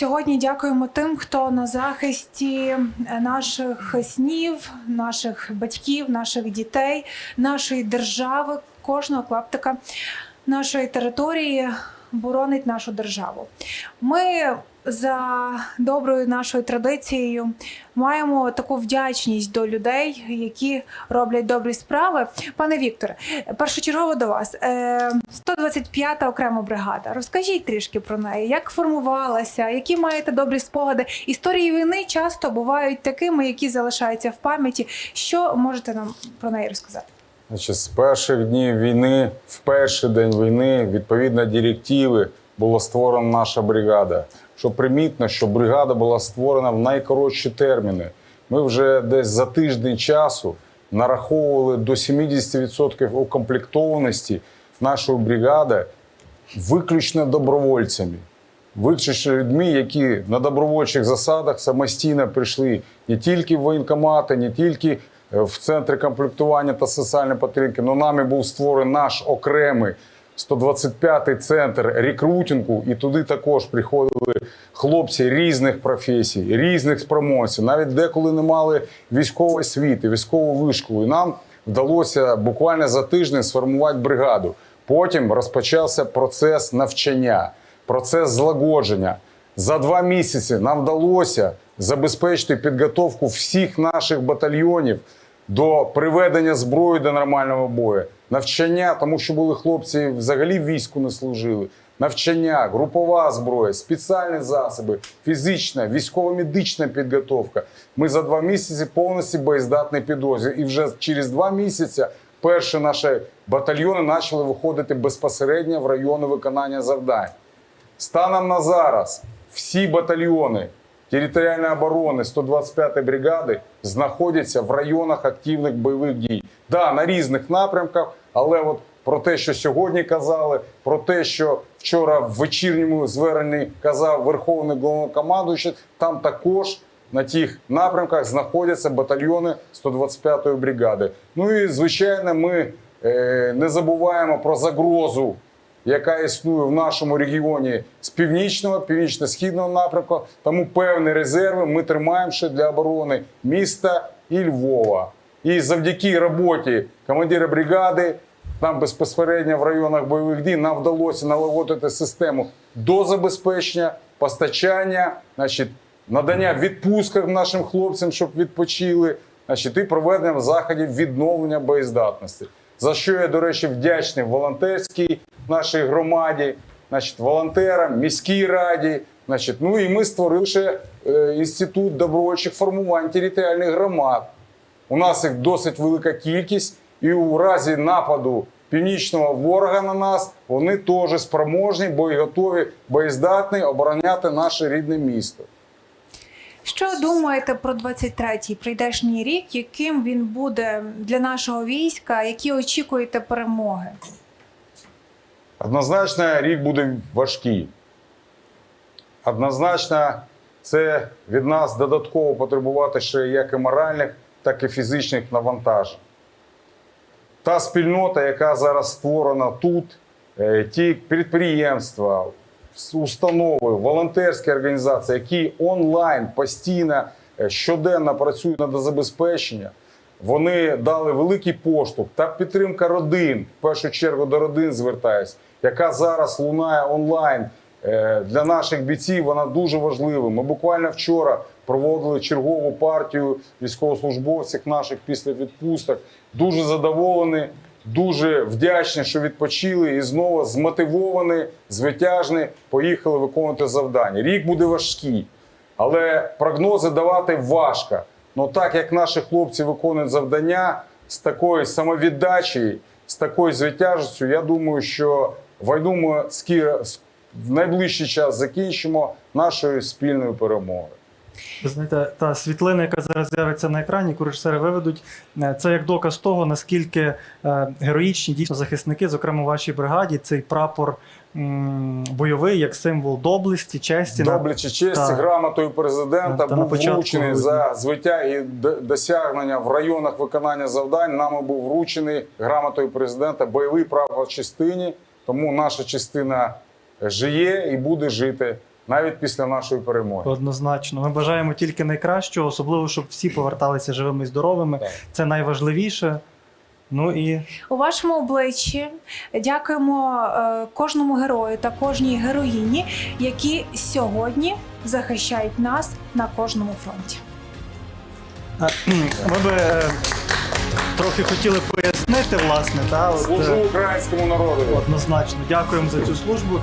Сьогодні дякуємо тим, хто на захисті е, наших снів, наших батьків, наших дітей, нашої держави, кожного клаптика нашої території боронить нашу державу. Ми за доброю нашою традицією маємо таку вдячність до людей, які роблять добрі справи. Пане Вікторе, першочергово до вас. Е, 125-та окрема бригада. Розкажіть трішки про неї, як формувалася, які маєте добрі спогади. Історії війни часто бувають такими, які залишаються в пам'яті. Що можете нам про неї розказати? Значить, з перших днів війни, в перший день війни, відповідно директиви, була створена наша бригада. Що примітно, що бригада була створена в найкоротші терміни. Ми вже десь за тиждень часу нараховували до 70% укомплектованості нашої бригади виключно добровольцями. Виключно людьми, які на добровольчих засадах самостійно прийшли не тільки в воєнкомати, не тільки в центри комплектування та соціальної підтримки, але нами був створений наш окремий 125-й центр рекрутингу, і туди також приходили хлопці різних професій, різних спроможностей, навіть деколи не мали військової освіти, військову вишколу. І нам вдалося буквально за тиждень сформувати бригаду. Потім розпочався процес навчання, процес злагодження. За два місяці нам вдалося забезпечити підготовку всіх наших батальйонів до приведення зброї до нормального бою, навчання, тому що були хлопці взагалі війську не служили. Навчання, групова зброя, спеціальні засоби, фізична, військово-медична підготовка. Ми за два місяці повністю боєздатний підрозділ. І вже через два місяці перші наші батальйони почали виходити безпосередньо в райони виконання завдань. Станом на зараз всі батальйони територіальної оборони 125-ї бригади знаходяться в районах активних бойових дій. Да, на різних напрямках, але от про те, що сьогодні казали, про те, що вчора в вечірньому зверненні казав Верховний головнокомандуючий, там також на тих напрямках знаходяться батальйони 125-ї бригади. Ну і звичайно, ми е, не забуваємо про загрозу яка існує в нашому регіоні з північного, північно-східного напрямку. Тому певні резерви ми тримаємо ще для оборони міста і Львова. І завдяки роботі командира бригади, там безпосередньо в районах бойових дій, нам вдалося налагодити систему дозабезпечення, постачання, значить, надання відпусків нашим хлопцям, щоб відпочили, значить, і проведення заходів відновлення боєздатності. За що я, до речі, вдячний волонтерській нашій громаді, значить, волонтерам, міській раді. Значить, ну і ми створили ще е, інститут добровольчих формувань територіальних громад. У нас їх досить велика кількість, і у разі нападу північного ворога на нас вони теж спроможні, бо і готові, боєздатні обороняти наше рідне місто. Що думаєте про 23-й прийдешній рік? Яким він буде для нашого війська? Які очікуєте перемоги? Однозначно, рік буде важкий. Однозначно, це від нас додатково потребувати ще як і моральних, так і фізичних навантажень. Та спільнота, яка зараз створена тут, е, ті підприємства, установи, волонтерські організації, які онлайн постійно е, щоденно працюють над забезпеченням, вони дали великий поштовх та підтримка родин, в першу чергу до родин звертаюсь, яка зараз лунає онлайн е, для наших бійців. Вона дуже важлива. Ми буквально вчора проводили чергову партію військовослужбовців наших після відпусток. Дуже задоволені, дуже вдячні, що відпочили і знову змотивовані, звитяжні, поїхали виконувати завдання. Рік буде важкий, але прогнози давати важко. Ну так як наші хлопці виконують завдання з такою самовіддачею, з такою звитяжістю, я думаю, що війну ми в найближчий час закінчимо нашою спільною перемогою. Ви знаєте, та світлина, яка зараз з'явиться на екрані, яку режисери виведуть, е, це як доказ того, наскільки е, героїчні дійсно захисники, зокрема в вашій бригаді, цей прапор бойовий як символ доблесті, честі. Доблячі честі та- грамотою президента та був вручений за звиття і досягнення в районах виконання завдань. Нами був вручений грамотою президента бойовий прапор частині. Тому наша частина жиє і буде жити навіть після нашої перемоги. Однозначно. Ми бажаємо тільки найкращого, особливо, щоб всі поверталися живими і здоровими. Так. Це найважливіше. Ну і У вашому обличчі дякуємо е, кожному герою та кожній героїні, які сьогодні захищають нас на кожному фронті. ми би е, трохи хотіли пояснити, власне, та, от, Служу е, українському народу. однозначно. Дякуємо за цю службу.